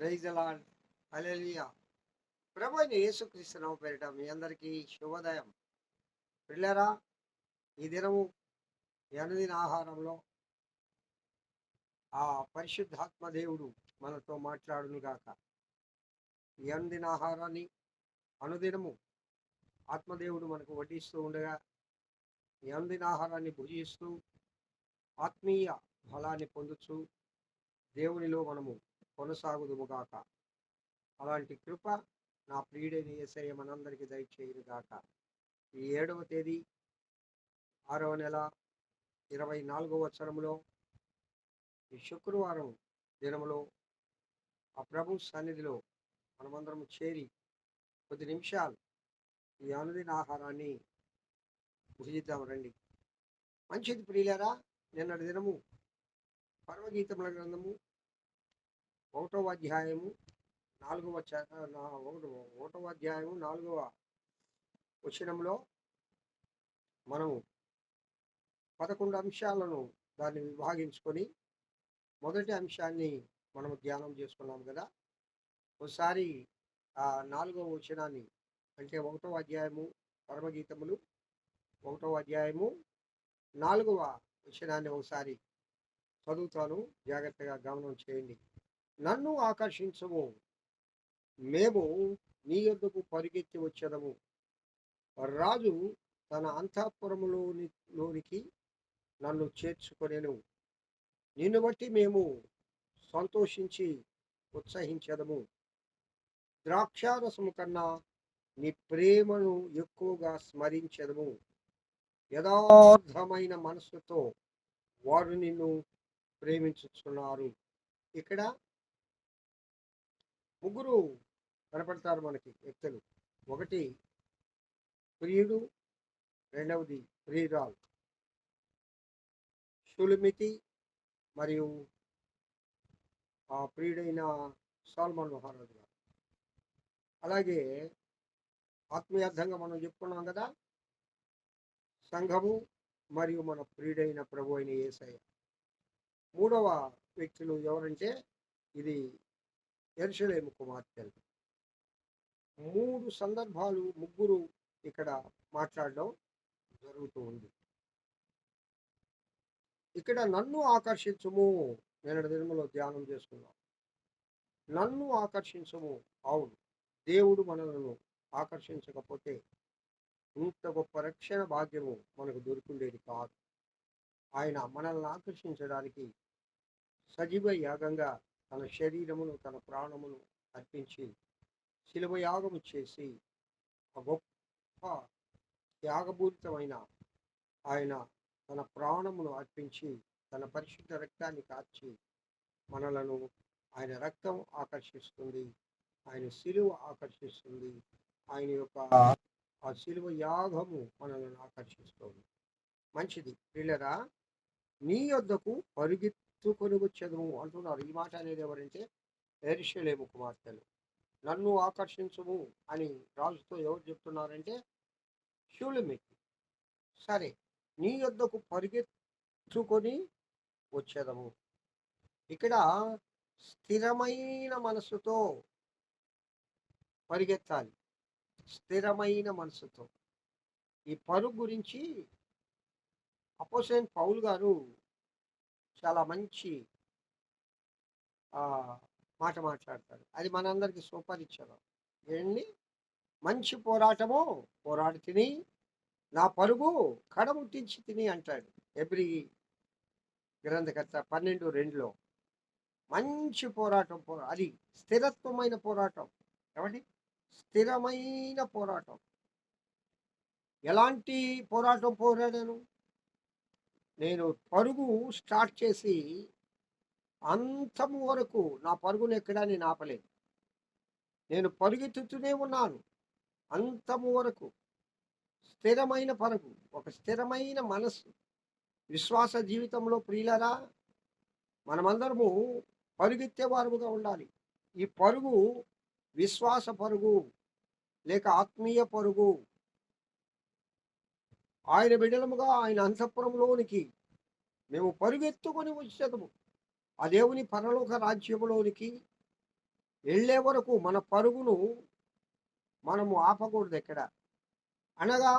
Praise అలాడ్ అలెలియా ప్రభు అయిన యేసుక్రీస్తునామ పేరిట మీ అందరికీ శుభోదయం. పిల్లరా ఈ దినము అనుదిన ఆహారంలో ఆ పరిశుద్ధాత్మ దేవుడు మనతో మాట్లాడును గాక ఈ అనుదిన ఆహారాన్ని అనుదినము ఆత్మదేవుడు మనకు వడ్డిస్తూ ఉండగా ఈ అనుదిన ఆహారాన్ని భుజిస్తూ ఆత్మీయ ఫలాన్ని పొందుచు దేవునిలో మనము కొనసాగుదుముగాక అలాంటి కృప నా ప్రియుడైన ఏసయ్య మనందరికీ దయచేయుగాక ఈ ఏడవ తేదీ ఆరవ నెల ఇరవై నాలుగవ వత్సరంలో ఈ శుక్రవారం దినములో ఆ ప్రభు సన్నిధిలో మనమందరం చేరి కొద్ది నిమిషాలు ఈ అనుదిన ఆహారాన్ని భుజిద్దాం రండి. మంచిది ప్రియులరా నిన్నటి దినము పర్వగీతముల గ్రంథము ఒకటవ అధ్యాయము నాలుగవ ఒకటవ ఒకటవ అధ్యాయము నాలుగవ వచనంలో మనము పదకొండు అంశాలను దాన్ని విభాగించుకొని మొదటి అంశాన్ని మనము ధ్యానం చేసుకున్నాం కదా. ఒకసారి ఆ నాలుగవ వచనాన్ని అంటే ఒకటవ అధ్యాయము పరమగీతములు ఒకటవ అధ్యాయము నాలుగవ వచనాన్ని ఒకసారి చదువుతాను. జాగ్రత్తగా గమనం చేయండి. నన్ను ఆకర్షించము మేము నీ యొద్దకు పరిగెత్తి వచ్చేదము. రాజు తన అంతఃపురములోని లోనికి నన్ను చేర్చుకొనేను. నిన్ను బట్టి మేము సంతోషించి ఉత్సహించదము. ద్రాక్షారసము కన్నా నీ ప్రేమను ఎక్కువగా స్మరించదము. యథార్థమైన మనసుతో వారు నిన్ను ప్రేమించుతున్నారు ఇక్కడ ముగ్గురు కనపడతారు మనకి వ్యక్తులు. ఒకటి ప్రియుడు రెండవది ప్రియురాలు. షులిమితి మరియు ఆ ప్రియుడైన సాల్మాన్ మహారాజు గారు. అలాగే ఆత్మీయార్థంగా మనం చెప్పుకున్నాం కదా సంఘము మరియు మన ప్రియుడైన ప్రభు అయిన ఏసయ్య. మూడవ వ్యక్తులు ఎవరంటే ఇది ఎరుషలేము కుమార్తెలు. మూడు సందర్భాలు ముగ్గురు ఇక్కడ మాట్లాడడం జరుగుతూ ఉంది. ఇక్కడ నన్ను ఆకర్షించము నేను దినములో ధ్యానం చేసుకున్నాం. నన్ను ఆకర్షించము అవును. దేవుడు మనలను ఆకర్షించకపోతే ఇంత గొప్ప రక్షణ భాగ్యము మనకు దొరుకుండేది కాదు. ఆయన మనల్ని ఆకర్షించడానికి సజీవ యాగంగా తన శరీరమును తన ప్రాణమును అర్పించి శిలువ యాగము చేసి ఆ గొప్ప త్యాగపూరితమైన ఆయన తన ప్రాణమును అర్పించి తన పరిశుద్ధ రక్తాన్ని కార్చి మనలను ఆయన రక్తం ఆకర్షిస్తుంది ఆయన శిలువ ఆకర్షిస్తుంది ఆయన యొక్క ఆ శిలువ యాగము మనలను ఆకర్షిస్తుంది. మంచిది. పిల్లరా నీ యొద్దకు పరుగెత్తుకొని వచ్చేదము అంటున్నారు. ఈ మాట అనేది ఎవరంటే ఎరిషలేము కుమార్తెలు. నన్ను ఆకర్షించుము అని రాజుతో ఎవరు చెప్తున్నారంటే షూలమికి. సరే నీ యొద్దకు పరిగెత్తుకొని వచ్చేదము. ఇక్కడ స్థిరమైన మనసుతో పరిగెత్తాలి. స్థిరమైన మనసుతో ఈ పరుగు గురించి అపోసైన్ పౌల్ గారు చాలా మంచి మాట మాట్లాడతాడు అది మనందరికీ సుపరిచయం ఏంటి మంచి పోరాటము పోరాడి తిని నా పరుగు కడముట్టించి తిని అంటాడు ఎవ్రీ గ్రంథకర్త పన్నెండు రెండులో. మంచి పోరాటం పో- అది స్థిరత్వమైన పోరాటం. ఏమండి? స్థిరమైన పోరాటం. ఎలాంటి పోరాటం పోరాడాను? నేను పరుగు స్టార్ట్ చేసి అంతము వరకు నా పరుగును ఎక్కడా నేను ఆపలేదు. నేను పరుగెత్తుతూనే ఉన్నాను. అంతము వరకు స్థిరమైన పరుగు ఒక స్థిరమైన మనస్సు. విశ్వాస జీవితంలో ప్రియులరా మనమందరము పరుగెత్తేవారుగా ఉండాలి. ఈ పరుగు విశ్వాస పరుగు లేక ఆత్మీయ పరుగు ఆయన బిడ్డలముగా ఆయన అంతఃపురంలోనికి మేము పరుగెత్తుకొని వచ్చేదము. ఆ దేవుని పరలోక రాజ్యములోనికి వెళ్ళే వరకు మన పరుగును మనము ఆపకూడదు ఎక్కడ? అనగా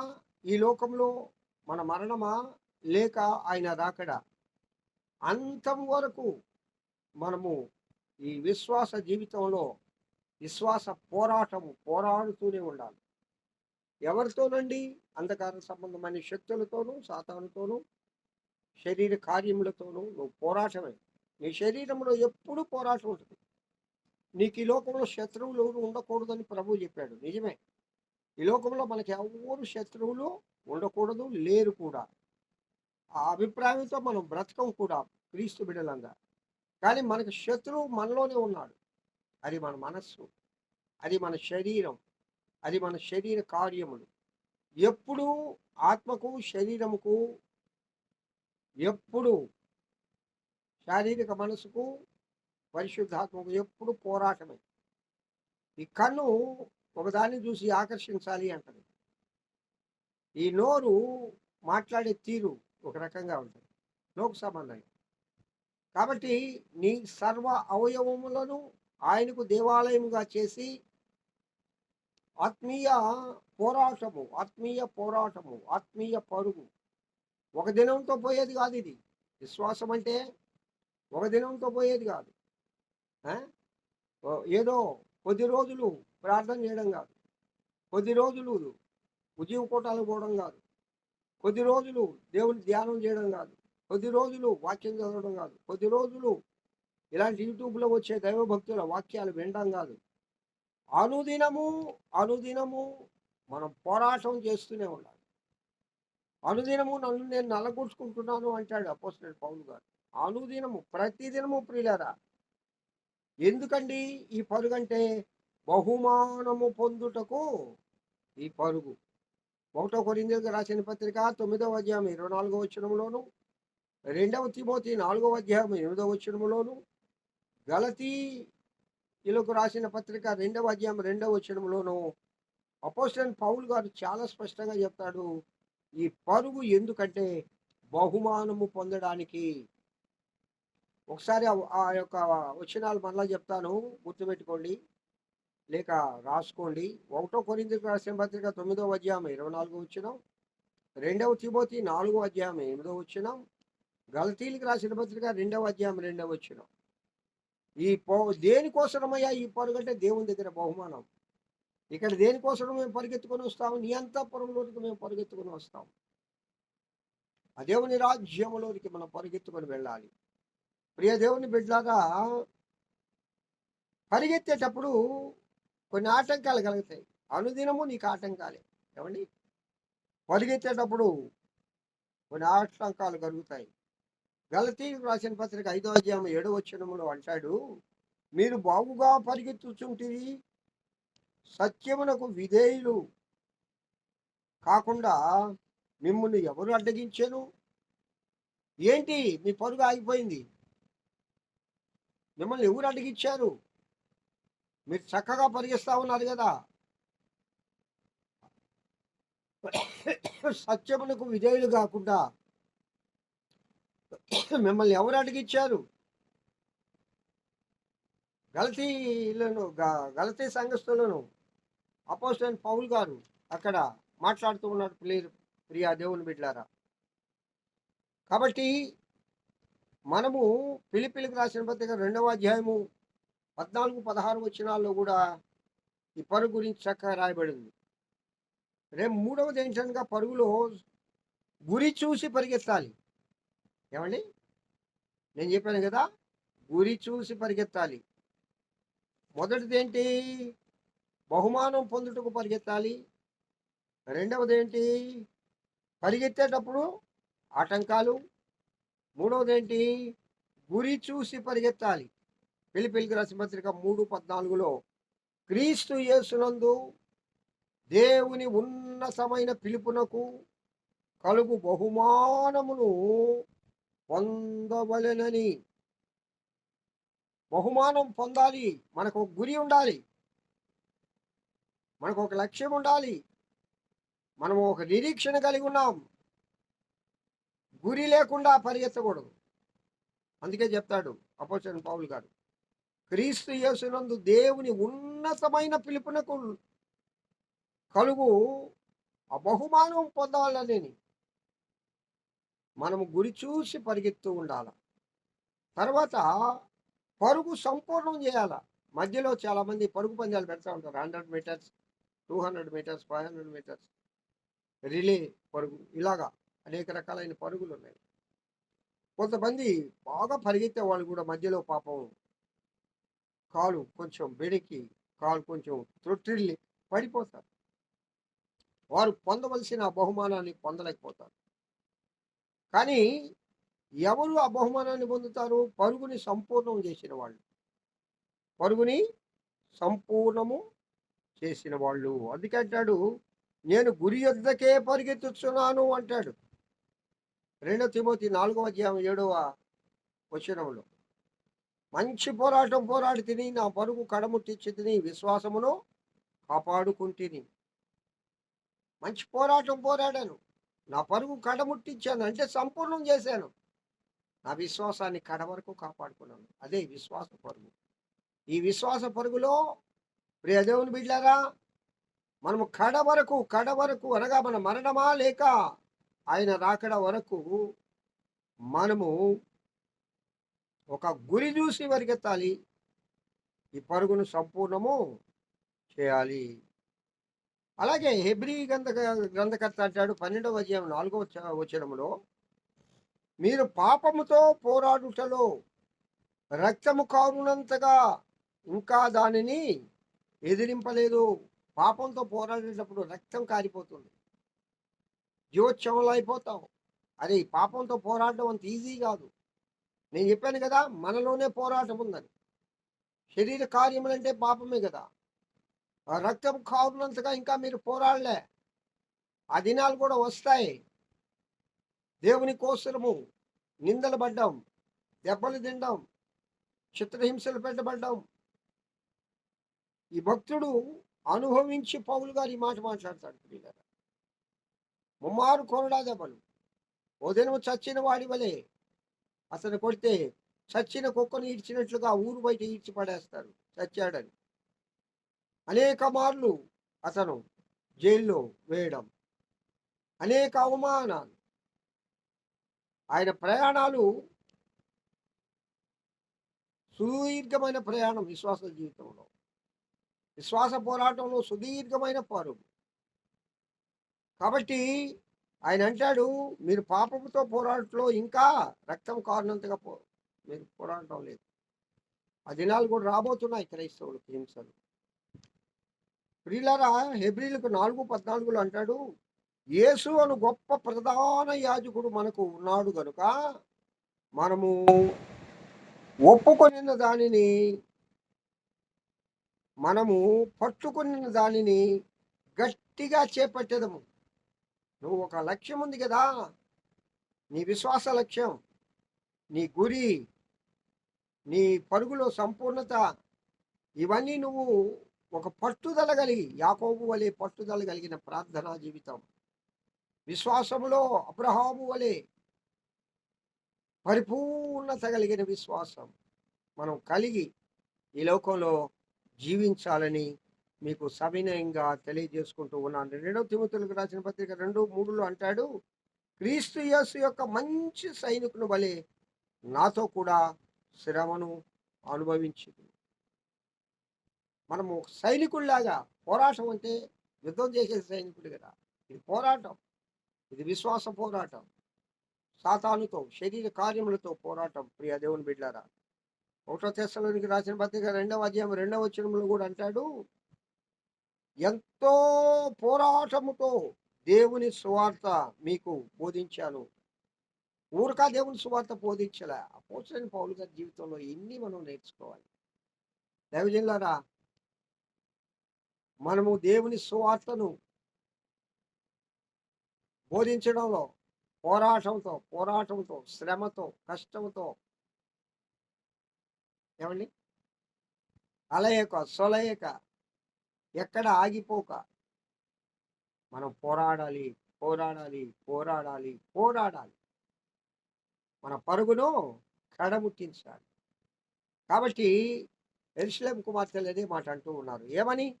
ఈ లోకంలో మన మరణమా లేక ఆయన రాకడా? అంతం వరకు మనము ఈ విశ్వాస జీవితంలో విశ్వాస పోరాటము పోరాడుతూనే ఉండాలి. ఎవరితోనండి? అంధకార సంబంధమైన శక్తులతోనూ సాతానుతోనూ శరీర కార్యములతోనూ నువ్వు పోరాటమే. నీ శరీరంలో ఎప్పుడూ పోరాటం ఉంటుంది. నీకు ఈ లోకంలో శత్రువులు ఎవరు ఉండకూడదని ప్రభు చెప్పాడు. నిజమే. ఈ లోకంలో మనకి ఎవరు శత్రువులు ఉండకూడదు లేరు కూడా. ఆ అభిప్రాయంతో మనం బ్రతకం కూడా క్రీస్తు బిడలంగా కానీ మనకు శత్రువు మనలోనే ఉన్నాడు. అది మన మనస్సు. అది మన శరీరం. అది మన శరీర కార్యములు. ఎప్పుడు ఆత్మకు శరీరముకు ఎప్పుడు శారీరక మనసుకు పరిశుద్ధాత్మకు ఎప్పుడు పోరాటమే. ఈ కన్ను ఒకదాన్ని చూసి ఆకర్షించాలి అంటది. ఈ నోరు మాట్లాడే తీరు ఒక రకంగా ఉంటుంది. లోక సంబంధం. కాబట్టి నీ సర్వ అవయవములను ఆయనకు దేవాలయముగా చేసి ఆత్మీయ పోరాటము ఆత్మీయ పోరాటము ఆత్మీయ పరుగు. ఒక దినంతో పోయేది కాదు ఇది. విశ్వాసం అంటే ఒక దినంతో పోయేది కాదు. ఏదో కొద్ది రోజులు ప్రార్థన చేయడం కాదు. కొద్ది రోజులు ఉద్యోగ కోటాలు పోవడం కాదు. కొద్ది రోజులు దేవుని ధ్యానం చేయడం కాదు. కొద్ది రోజులు వాక్యం చదవడం కాదు. కొద్ది రోజులు ఇలాంటి యూట్యూబ్లో వచ్చే దైవభక్తుల వాక్యాలు వినడం కాదు. అనుదినము అనుదినము మనం పోరాటం చేస్తూనే ఉండాలి. అనుదినము నన్ను నేను నలగొట్టుకుంటున్నాను అంటాడు అపోజిట్ పౌలు గారు. అనుదినము ప్రతిదినము ప్రియులరా ఎందుకండి ఈ పరుగంటే బహుమానము పొందుటకు ఈ పరుగు? ఒకటో కొరిందులకు రాసిన పత్రిక తొమ్మిదవ అధ్యాయం ఇరవై నాలుగో వచనంలోను రెండవ తిమోతి నాలుగవ అధ్యాయం ఎనిమిదవ గలతీ వీళ్ళకు రాసిన పత్రిక రెండవ అధ్యాయం రెండవ వచనంలోను అపోస్టన్ పౌల్ గారు చాలా స్పష్టంగా చెప్తాడు ఈ పరుగు ఎందుకంటే బహుమానము పొందడానికి. ఒకసారి ఆ- యొక్క వచనాలు మళ్ళా చెప్తాను గుర్తుపెట్టుకోండి లేక రాసుకోండి. ఒకటో కొరిందుకు రాసిన పత్రిక తొమ్మిదవ అధ్యాయం ఇరవై నాలుగో వచ్చినాం రెండవ తిబోతి నాలుగో అధ్యాయం ఎనిమిదో వచ్చినాం గలతీలకు రాసిన పత్రిక రెండవ అధ్యాయం రెండవ వచ్చినాం ఈ పో దేనికోసమయ్యా ఈ పరుగంటే దేవుని దగ్గర బహుమానం. ఇక్కడ దేనికోసం మేము పరిగెత్తుకొని వస్తాము? నీ అంతఃపురంలోనికి మేము పరిగెత్తుకొని వస్తాం ఆ దేవుని రాజ్యంలోనికి మనం పరిగెత్తుకొని వెళ్ళాలి. ప్రియ దేవుని బిడ్డలాగా పరిగెత్తేటప్పుడు కొన్ని ఆటంకాలు కలుగుతాయి. అనుదినము నీకు ఆటంకాలే. ఏమండి? పరిగెత్తేటప్పుడు కొన్ని ఆటంకాలు కలుగుతాయి. గలతీ రాసిన పత్రిక ఐదో అధ్యాయం ఏడో వచ్చినములో అంటాడు మీరు బాగుగా పరిగెత్తుచుంటివి సత్యమునకు విధేయులు కాకుండా మిమ్మల్ని ఎవరు అడ్డగించారు ఏంటి మీ పరుగు ఆగిపోయింది? మిమ్మల్ని ఎవరు అడ్డగించారు? మీరు చక్కగా పరిగెస్తా ఉన్నారు కదా. సత్యమునకు విధేయులు కాకుండా మిమ్మల్ని ఎవరు అడిగిచ్చారు? గలతీలను గ- గలతీ సంఘస్థులను అపోజిట్ పౌల్ గారు అక్కడ మాట్లాడుతూ ఉన్నాడు ప్రియ ప్రియా దేవుని బిడ్లారా. కాబట్టి మనము పిలిపిలికి రాసిన పత్రిక రెండవ అధ్యాయము పద్నాలుగు పదహారు వచనాల్లో కూడా ఈ పరుగు గురించి చక్కగా రాయబడింది. రేపు మూడవది ఏంటనగా పరుగులో గురి చూసి పరిగెత్తాలి. ఏమండి? నేను చెప్పాను కదా గురి చూసి పరిగెత్తాలి. మొదటిది ఏంటి బహుమానం పొందుటకు పరిగెత్తాలి. రెండవది ఏంటి పరిగెత్తేటప్పుడు ఆటంకాలు. మూడవది ఏంటి గురి చూసి పరిగెత్తాలి. పిలిపిలికి రాసిన పత్రిక మూడు పద్నాలుగులో క్రీస్తు యేసునందు దేవుని ఉన్నతమైన పిలుపునకు కలుగు బహుమానమును పొందవలెనని. బహుమానం పొందాలి. మనకు ఒక గురి ఉండాలి. మనకు ఒక లక్ష్యం ఉండాలి. మనం ఒక నిరీక్షణ కలిగి ఉన్నాం. గురి లేకుండా పరిగెత్తకూడదు. అందుకే చెప్తాడు అపోచన పావులు గారు క్రీస్తు యేసునందు దేవుని ఉన్నతమైన పిలుపునకు కలుగు ఆ బహుమానం పొందాలని మనము గురి చూసి పరిగెత్తూ ఉండాల. తర్వాత పరుగు సంపూర్ణం చేయాల. మధ్యలో చాలామంది పరుగు పందాలు పెడతా ఉంటారు. Hundred metres two hundred metres five hundred metres. Relay పరుగు ఇలాగా అనేక రకాలైన పరుగులు ఉన్నాయి. కొంతమంది బాగా పరిగెత్తే వాళ్ళు కూడా మధ్యలో పాపం కాలు కొంచెం బెడికి కాలు కొంచెం త్రొట్టిల్లి పడిపోతారు. వారు పొందవలసిన బహుమానాన్ని పొందలేకపోతారు. కానీ ఎవరు ఆ బహుమానాన్ని పొందుతారు? పరుగుని సంపూర్ణం చేసిన వాళ్ళు. పరుగుని సంపూర్ణము చేసిన వాళ్ళు. అందుకే అంటాడు నేను గురి యొద్దకే పరిగెత్తుతున్నాను అంటాడు. రెండో తిమోతి నాలుగవ అధ్యాయం ఏడవ వచనంలో మంచి పోరాటం పోరాడి తిని నా పరుగు కడముట్టించి తిని విశ్వాసమును కాపాడుకుంటుని. మంచి పోరాటం పోరాడాను. నా పరుగు కడముట్టించాను అంటే సంపూర్ణం చేశాను. నా విశ్వాసాన్ని కడ వరకు కాపాడుకున్నాను. అదే విశ్వాస పరుగు. ఈ విశ్వాస పరుగులో ప్రియదేవుని బిడ్డారా మనము కడ వరకు కడ వరకు అనగా మన మరణమా లేక ఆయన రాకడ వరకు మనము ఒక గురి చూసి పరిగెత్తాలి ఈ పరుగును సంపూర్ణము చేయాలి. అలాగే హెబ్రి గ్రంథ గ్రంథకర్త అంటాడు పన్నెండవ అధ్యాయం నాలుగవ వచనములో మీరు పాపముతో పోరాడుటలో రక్తము కారునంతగా ఇంకా దానిని ఎదిరింపలేదు. పాపంతో పోరాడేటప్పుడు రక్తం కారిపోతుంది. జీవోత్సవంలో అయిపోతాం అదే పాపంతో పోరాడడం అంత ఈజీ కాదు. నేను చెప్పాను కదా మనలోనే పోరాటం ఉందని శరీర కార్యములంటే పాపమే కదా. రక్తం కారునంతగా ఇంకా మీరు పోరాడలే. ఆ దినాలు కూడా వస్తాయి. దేవుని కోసరము నిందలు పడ్డాం దెబ్బలు తినడం చిత్రహింసలు పెట్టబడ్డాం. ఈ భక్తుడు అనుభవించి పౌలు గారు ఈ మాట మాట్లాడతాడు ప్రియులారా. ముమ్మారు కొరడా దెబ్బలు. ఉదయం చచ్చిన వాడి వలె అతను కొడితే చచ్చిన కుక్కను ఈడ్చినట్లుగా ఊరు బయట ఈడ్చి పడేస్తారు. చచ్చాడని. అనేక మార్లు అతను జైల్లో వేయడం అనేక అవమానాలు. ఆయన ప్రయాణాలు సుదీర్ఘమైన ప్రయాణం విశ్వాస జీవితంలో. విశ్వాస పోరాటంలో సుదీర్ఘమైన పరుగు. కాబట్టి ఆయన అంటాడు మీరు పాపముతో పోరాటంలో ఇంకా రక్తం కారినంతగా పో మీరు పోరాటం లేదు. ఆ దినాలు కూడా రాబోతున్నాయి క్రైస్తవులకు హింసలు. ప్రియులరా హెబ్రిలకు నాలుగు పద్నాలుగులో అంటాడు యేసు అను గొప్ప ప్రధాన యాజకుడు మనకు ఉన్నాడు గనుక మనము ఒప్పుకొనిన దానిని మనము పట్టుకున్న దానిని గట్టిగా చేపట్టేదము. నువ్వు ఒక లక్ష్యం ఉంది కదా నీ విశ్వాస లక్ష్యం నీ గురి నీ పరుగులో సంపూర్ణత ఇవన్నీ నువ్వు ఒక పట్టుదల కలిగి యాకోబు వలె పట్టుదల కలిగిన ప్రార్థనా జీవితం. విశ్వాసములో అబ్రహాము వలె పరిపూర్ణత కలిగిన విశ్వాసం మనం కలిగి ఈ లోకంలో జీవించాలని మీకు సవినయంగా తెలియజేసుకుంటూ ఉన్నాను. రెండవ తిమ్మతులకు రాసిన పత్రిక రెండు మూడులో అంటాడు క్రీస్తు యేసు యొక్క మంచి సైనికుని వలె నాతో కూడా శ్రమను అనుభవించింది మనము సైనికుల్లాగా పోరాటం అంటే యుద్ధం చేసే సైనికుడు కదా. ఇది పోరాటం. ఇది విశ్వాస పోరాటం. సాతానుతో శరీర కార్యములతో పోరాటం ప్రియ దేవుని బిడ్డారా. ఒకటో తెశలోనికి రాసిన పత్రిక రెండవ అధ్యాయం రెండవ వచనంలో కూడా అంటాడు ఎంతో పోరాటముతో దేవుని సువార్త మీకు బోధించాను. ఊరకా దేవుని సువార్త బోధించలే. అపోసరైన పౌలు గారి జీవితంలో ఎన్ని మనం నేర్చుకోవాలి. దైవజనులారా మనము దేవుని సువార్తను బోధించడంలో పోరాటంతో పోరాటంతో శ్రమతో కష్టంతో ఏమండి? అలయక సొలయక ఎక్కడ ఆగిపోక మనం పోరాడాలి పోరాడాలి పోరాడాలి పోరాడాలి. మన పరుగును కడముట్టించాలి. కాబట్టి ఎరుసలేం కుమార్తెలు అనే మాట అంటూ ఉన్నారు. ఏమని?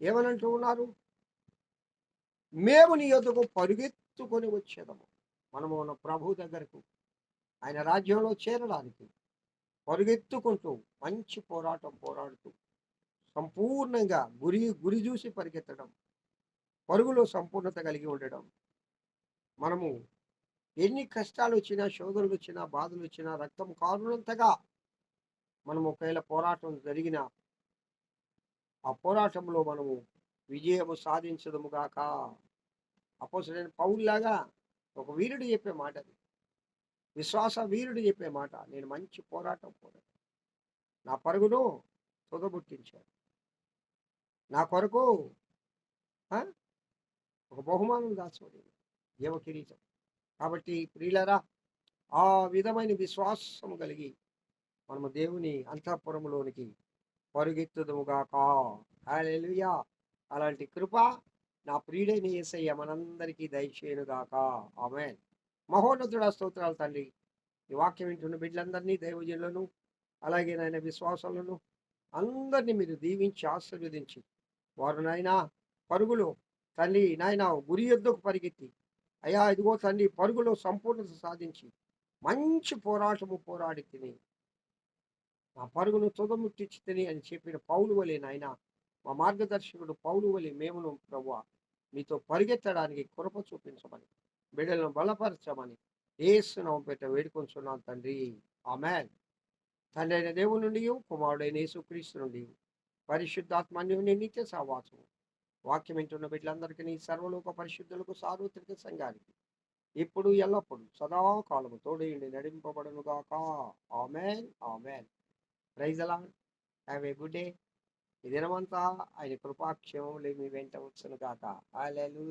ఏమని ఉన్నారు? మేము నీ యొద్దకు పరుగెత్తుకొని వచ్చేదము. మనము మన ప్రభు దగ్గరకు ఆయన రాజ్యంలో చేరడానికి పరుగెత్తుకుంటూ మంచి పోరాటం పోరాడుతూ సంపూర్ణంగా గురి గురి చూసి పరిగెత్తడం పరుగులో సంపూర్ణత కలిగి ఉండడం మనము ఎన్ని కష్టాలు వచ్చినా శోధనలు వచ్చినా బాధలు వచ్చినా రక్తం కారునంతగా మనం ఒకవేళ పోరాటం జరిగిన ఆ పోరాటంలో మనము విజయము సాధించదము గాక. అపోసరైన పౌరులాగా ఒక వీరుడు చెప్పే మాట అది. విశ్వాస వీరుడు చెప్పే మాట. నేను మంచి పోరాటం పోరాడు నా పరుగును తొదబుట్టించాడు నా కొరకు ఒక బహుమానం దాచుకోలేదు దేవ కిరీటం కాబట్టి ప్రియులరా ఆ విధమైన విశ్వాసం కలిగి మనము దేవుని అంతఃపురంలోనికి పరుగెత్తుదముగాక హల్లెలూయా. అలాంటి కృప నా ప్రియుడైన ఏసయ్య మనందరికీ దయచేయునుగాక. ఆమె మహోన్నతుడ స్తోత్రాలు తండ్రి ఈ వాక్యం వింటున్న బిడ్డలందరినీ దైవజనులను అలాగే నాయన విశ్వాసాలను అందరినీ మీరు దీవించి ఆశీర్వదించి. వారు నాయన పరుగులు తల్లి నాయన గురి యొద్దకు పరిగెత్తి. అయ్యా ఇదిగో తండ్రి పరుగులో సంపూర్ణత సాధించి. మంచి పోరాటము పోరాడి తిని. నా పరుగును తుదముట్టించుతని అని చెప్పిన పౌలు వలె నాయన మా మార్గదర్శకుడు పౌలు వలె మేమును ప్రభు మీతో పరిగెత్తడానికి కృప చూపించమని బిడ్డలను బలపరచమని ఏసునామం పెట్ట వేడుకొంచున్నాను తండ్రి. ఆమెన్. తండ్రి అయిన దేవుని నుండి కుమారుడైన యేసుక్రీస్తు నుండి పరిశుద్ధాత్మాన్యుని నిత్య సహవాసం వాక్యం వింటున్న బిడ్డలందరికీ నీ సర్వలోక పరిశుద్ధులకు సార్వత్రిక సంఘానికి ఇప్పుడు ఎల్లప్పుడు సదాకాలము తోడేయండి నడింపబడనుగాక ఆమెన్. ఆమెన్. ప్రైజ్ అలా హ్యావ్ ఏ గుడ్ డే ఈ దినమంతా ఆయన కృపాక్షేమములు మీ వెంట వచ్చును గాక. హల్లెలూయా